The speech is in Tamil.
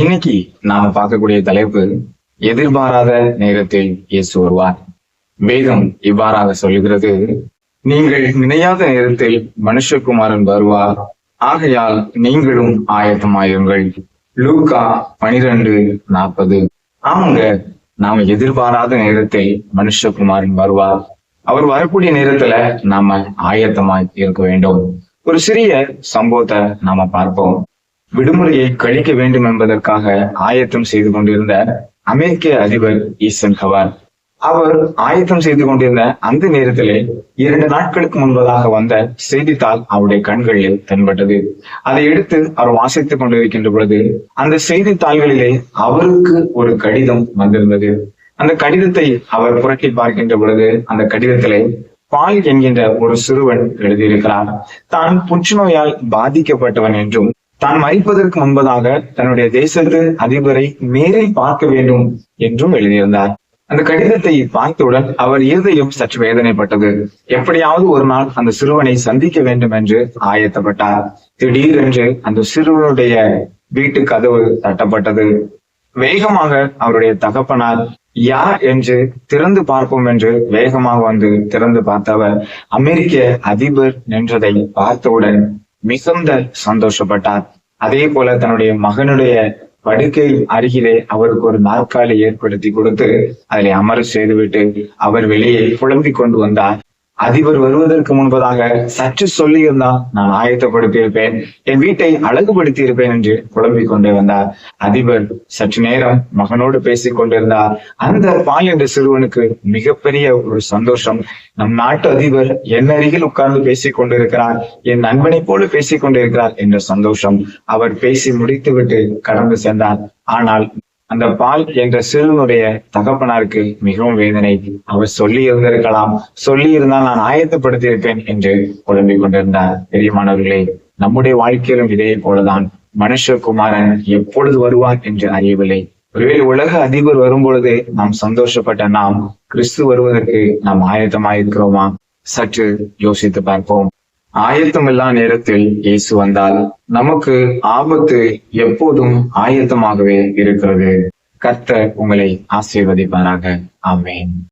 இன்னைக்கு நாம பார்க்கக்கூடிய தலைப்பு எதிர்பாராத நேரத்தில் இயேசு வருவார். வேதம் இவ்வாறாக சொல்லுகிறது நீங்கள் நினையாத நேரத்தில் மனுஷகுமாரன் வருவார். ஆகையால் நீங்களும் ஆயத்தமாயிருங்கள் லூக்கா பனிரெண்டு நாற்பது. ஆமாங்க நாம எதிர்பாராத நேரத்தில் மனுஷகுமாரன் வருவார். அவர் வரக்கூடிய நேரத்துல நாம ஆயத்தமாய் இருக்க வேண்டும். ஒரு சிறிய சம்பவத்தை நாம பார்ப்போம். விடுமுறையை கழிக்க வேண்டும் என்பதற்காக ஆயத்தம் செய்து கொண்டிருந்த அமெரிக்க அதிபர் ஈசன் ஹவார் அவர் ஆயத்தம் செய்து கொண்டிருந்த அந்த நேரத்திலே இரண்டு நாட்களுக்கு முன்பதாக வந்த செய்தித்தாள் அவருடைய கண்களில் தென்பட்டது. அதை எடுத்து அவர் வாசித்துக் கொண்டிருக்கின்ற பொழுது அந்த செய்தித்தாள்களிலே அவருக்கு ஒரு கடிதம் வந்திருந்தது. அந்த கடிதத்தை அவர் புரட்டி பார்க்கின்ற பொழுது அந்த கடிதத்திலே பால் என்கின்ற ஒரு சிறுவன் எழுதியிருக்கிறார் தான் புற்றுநோயால் பாதிக்கப்பட்டவன் என்றும் தான் மறிப்பதற்கு முன்பதாக தன்னுடைய தேசத்து அதிபரை நேரில் பார்க்க வேண்டும் என்றும் எழுதியிருந்தார். அந்த கடிதத்தை பார்த்தவுடன் அவர் இருதயம் சற்று வேதனைப்பட்டது. எப்படியாவது ஒரு நாள் அந்த சிறுவனை சந்திக்க வேண்டும் என்று ஆயத்தப்பட்டார். திடீரென்று அந்த சிறுவனுடைய வீட்டு கதவு தட்டப்பட்டது. வேகமாக அவருடைய தகப்பனார் யார் என்று திறந்து பார்ப்போம் என்று வேகமாக வந்து திறந்து பார்த்தவர். அமெரிக்க அதிபர் நின்றதை பார்த்தவுடன் மிகுந்த சந்தோஷப்பட்டார். அதே போல தன்னுடைய மகனுடைய படுக்கை அருகிலே அவருக்கு ஒரு நாற்காலி ஏற்படுத்தி கொடுத்து அதில் அமர செய்துவிட்டு அவர் வெளியே புலம்பிக் கொண்டு வந்தார். அதிபர் வருவதற்கு முன்பதாக சற்று சொல்லியிருந்தால் நான் ஆயத்தப்படுத்தி இருப்பேன் என் வீட்டை அழகுபடுத்தி இருப்பேன் என்று புலம்பிக் கொண்டே வந்தார். அதிபர் சற்று நேரம் மகனோடு பேசிக் கொண்டிருந்தார். அந்த பாய் என்ற சிறுவனுக்கு மிகப்பெரிய ஒரு சந்தோஷம். நம் நாட்டு அதிபர் என் அருகில் உட்கார்ந்து பேசிக் கொண்டிருக்கிறார். என் நண்பனை போல பேசிக் கொண்டிருக்கிறார் என்ற சந்தோஷம். அவர் பேசி முடித்துவிட்டு கடந்து சென்றார். ஆனால் அந்த பால் என்ற சிறுவனுடைய தகப்பனாருக்கு மிகவும் வேதனை. அவர் சொல்லி இருந்திருக்கலாம் சொல்லி இருந்தால் நான் ஆயத்தப்படுத்தி இருப்பேன் என்று குழம்பிக் கொண்டிருந்தார். பெரியமானவர்களே நம்முடைய வாழ்க்கையிலும் இதே போலதான். மனுஷகுமாரன் எப்பொழுது வருவார் என்று அறியவில்லை. ஒருவேளை உலக அதிபர் வரும்பொழுது நாம் சந்தோஷப்பட்ட நாம் கிறிஸ்து வருவதற்கு நாம் ஆயத்தமாயிருக்கிறோமா? சற்று யோசித்து பார்ப்போம். ஆயத்தமில்லா நேரத்தில் இயேசு வந்தால் நமக்கு ஆபத்து எப்போதும் ஆயத்தமாகவே இருக்கிறது. கர்த்தர் உங்களை ஆசீர்வதிப்பாராக. ஆமேன்.